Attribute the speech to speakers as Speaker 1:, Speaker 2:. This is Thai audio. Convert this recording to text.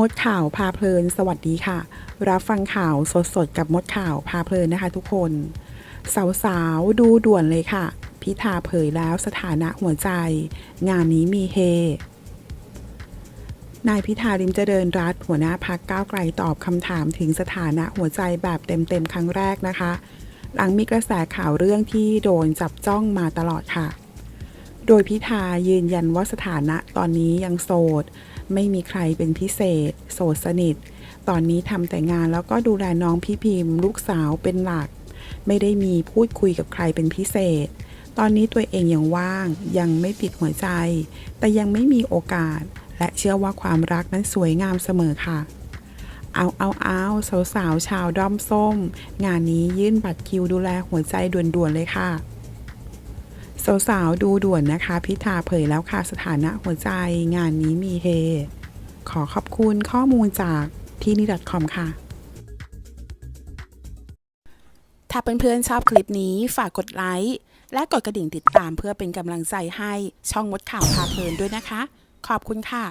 Speaker 1: มดข่าวพาเพลิน สวัสดีค่ะ รับฟังข่าวสดๆ กับมดข่าวพาเพลินนะคะทุกคน สาวๆ ดูด่วนเลยค่ะ พิธาเผยแล้วสถานะหัวใจ งานนี้มีเฮ นายพิธาริมเจริญรัตหัวหน้าพักก้าวไกลตอบคำถามถึงสถานะหัวใจแบบเต็มๆ ครั้งแรกนะคะ หลังมีกระแสข่าวเรื่องที่โดนจับจ้องมาตลอดค่ะ โดยพิธายืนยันว่าสถานะตอนนี้ยังโสด ไม่มีใครเป็นพิเศษ โสดสนิท ตอนนี้ทำแต่งานแล้วก็ดูแลน้องพี่พิมพ์ลูกสาวเป็นหลัก ไม่ได้มีพูดคุยกับใครเป็นพิเศษ ตอนนี้ตัวเองยังว่าง ยังไม่ปิดหัวใจ แต่ยังไม่มีโอกาส และเชื่อว่าความรักนั้นสวยงามเสมอค่ะเอาเอาเอาสาวสาวชาวด้อมส้ม งานนี้ยื่นบัตรคิวดูแลหัวใจด่วนๆเลยค่ะ สาวๆดูด่วนนะคะ พิธาเผยแล้วค่ะสถานะหัวใจงานนี้มีเฮ ขอขอบคุณข้อมูลจากที่นี่ .com ค่ะ ถ้าเพื่อนๆชอบคลิปนี้ฝากกดไลค์ และกดกระดิ่งติดตามเพื่อเป็นกำลังใจให้ช่องมดข่าวพาเพลินด้วยนะคะ ขอบคุณค่ะ